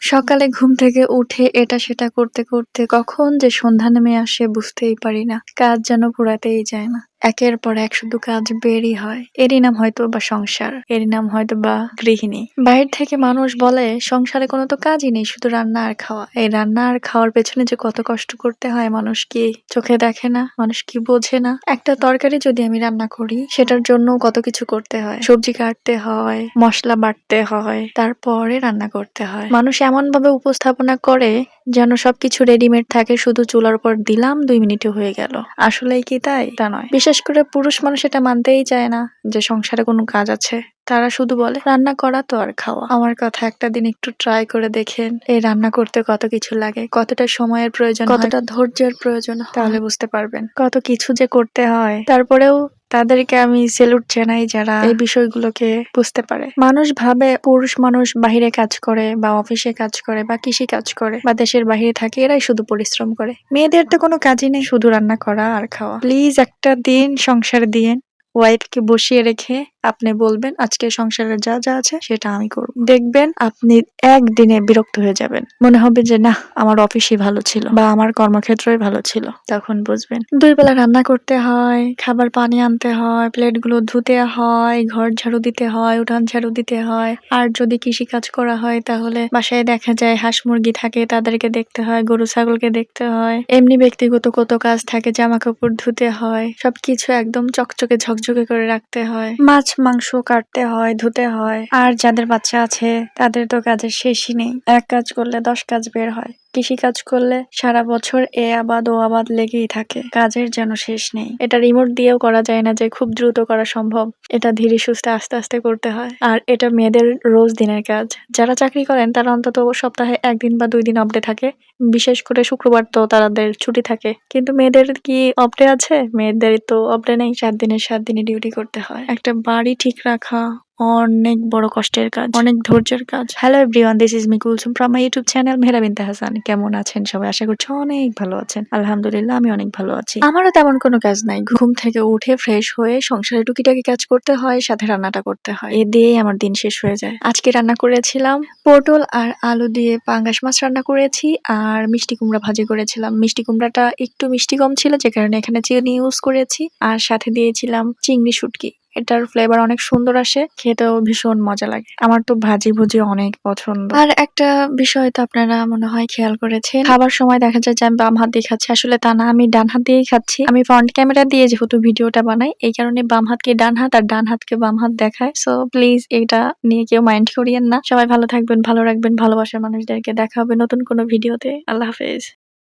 সকালে ঘুম থেকে উঠে এটা সেটা করতে করতে কখন যে সন্ধ্যা নেমে আসে বুঝতেই পারি না। কাজ যেন পুরাতেই যায় না। একের পর এক শুধু কাজ বেরই হয়। এরই নাম হয়তো বা সংসার, এরই নাম হয়তো বা গৃহিণী। বাইরে থেকে মানুষ বলে, সংসারে কোনো তো কাজই নেই, শুধু রান্না আর খাওয়া। এই রান্না আর খাওয়ার পেছনে যে কত কষ্ট করতে হয়, মানুষ কি চোখে দেখে না? মানুষ কি বোঝে না? একটা তরকারি যদি আমি রান্না করি, সেটার জন্য কত কিছু করতে হয়। সবজি কাটতে হয়, মশলা বাটতে হয়, তারপরে রান্না করতে হয়। মানুষ এমন ভাবে উপস্থাপনা করে যেন সবকিছু রেডিমেড থাকে, শুধু চুলার উপর দিলাম, দুই মিনিটে হয়ে গেল। আসলে কি তাই? তা নয়। বিশেষ করে পুরুষ মানুষ এটা মানতেই চায় না যে সংসারে কোনো কাজ আছে। তারা শুধু বলে রান্না করা তো আর খাওয়া। আমার কথা একটা দিন একটু ট্রাই করে দেখেন এই রান্না করতে কত কিছু লাগে কতটা সময়ের প্রয়োজন কতটা ধৈর্যের প্রয়োজন তাহলে বুঝতে পারবেন কত কিছু যে করতে হয়। তারপরেও তাদেরকে আমি সেলুট জানাই যারা এই বিষয়গুলোকে বুঝতে পারে। মানুষ ভাবে পুরুষ মানুষ বাহিরে কাজ করে বা অফিসে কাজ করে বা কৃষি কাজ করে বা দেশের বাহিরে থাকে এরাই শুধু পরিশ্রম করে। মেয়েদের তো কোনো কাজই নেই শুধু রান্না করা আর খাওয়া। প্লিজ একটা দিন সংসার দিয়ে ওয়াইফকে বসিয়ে রেখে আপনি বলবেন, আজকে সংসারে যা যা আছে, সেটা আমি করব। দেখবেন আপনি একদিনে বিরক্ত হয়ে যাবেন। মনে হবে যে না আমার অফিসই ভালো ছিল বা আমার কর্মক্ষেত্রই ভালো ছিল। তখন বুঝবেন। দুই বেলা রান্না করতে হয়, খাবার পানি আনতে হয়, প্লেটগুলো ধুতে হয়, ঘর ঝাড়ু দিতে হয়, উঠান ঝাড়ু দিতে হয়। আর যদি কৃষি কাজ করা হয়, তাহলে বাসায় দেখা যায় হাঁস মুরগি থাকে, তাদেরকে দেখতে হয়, গরু ছাগলকে দেখতে হয়। এমনি ব্যক্তিগত কত কাজ থাকে, জামা কাপড় ধুতে হয়, সবকিছু একদম চকচকে ঝকঝকে করে রাখতে হয়। মাছ মাংস কাটতে হয়, ধুতে হয়। আর যাদের বাচ্চা আছে, তাদের তো কাজের শেষই নেই। এক কাজ করলে দশ কাজ বের হয়। কৃষি কাজ করলে সারা বছর এ আবাদ ও আবাদ লেগেই থাকে, কাজের যেন শেষ নেই। এটা রিমোট দিয়েও করা যায় না যে খুব দ্রুত করা সম্ভব। এটা ধীরে সুস্থে আস্তে আস্তে করতে হয়। আর এটা মেয়েদের রোজ দিনের কাজ। যারা চাকরি করেন, তারা অন্তত সপ্তাহে একদিন বা দুই দিন অফডে থাকে। বিশেষ করে শুক্রবার তো তাদের ছুটি থাকে। কিন্তু মেয়েদের কি অফডে আছে? মেয়েদের তো অফডে নেই। সাত দিনের, সাত দিনে ডিউটি করতে হয়। একটা বাড়ি ঠিক রাখা অনেক বড় কষ্টের কাজ, অনেক ধৈর্যের কাজ। Hello everyone this is me Kulsum from my YouTube channel Mehra Binte Hasan কেমন আছেন সবাই? আশা করছি অনেক ভালো আছেন। আলহামদুলিল্লাহ, আমি অনেক ভালো আছি। আমারও তেমন কোনো কাজ নাই। ঘুম থেকে উঠে ফ্রেশ হয়ে সংসারে টুকিটাকি কাজ করতে হয়, সাথে রান্নাটা করতে হয়। এ দিয়েই আমার দিন শেষ হয়ে যায়। আজকে রান্না করেছিলাম পটল আর আলু দিয়ে পাঙ্গাস মাছ রান্না করেছি, আর মিষ্টি কুমড়া ভাজি করেছিলাম। মিষ্টি কুমড়াটা একটু মিষ্টি কম ছিল, যে কারণে এখানে চিনি ইউজ করেছি। আর সাথে দিয়েছিলাম চিংড়ি শুটকি। এটার ফ্লেভার অনেক সুন্দর আসে খেতেও ভীষণ মজা লাগে। আমার তো ভাজি ভুজি অনেক পছন্দ। আর একটা বিষয় তো আপনারা মনে হয় খেয়াল করেছেন। খাবার সময় দেখা যায় যে আমি বাম হাত দিয়ে খাচ্ছি। আসলে তা না আমি ডান হাত দিয়েই খাচ্ছি। আমি ফ্রন্ট ক্যামেরা দিয়ে যেহেতু ভিডিওটা বানাই এই কারণে বাম হাতকে ডান হাত আর ডান হাতকে বাম হাত দেখায়। সো প্লিজ এটা নিয়ে কেউ মাইন্ড করিয়েন না। সবাই ভালো থাকবেন ভালো রাখবেন ভালোবাসার মানুষদেরকে দেখা হবে নতুন কোনো ভিডিওতে। আল্লাহ হাফেজ।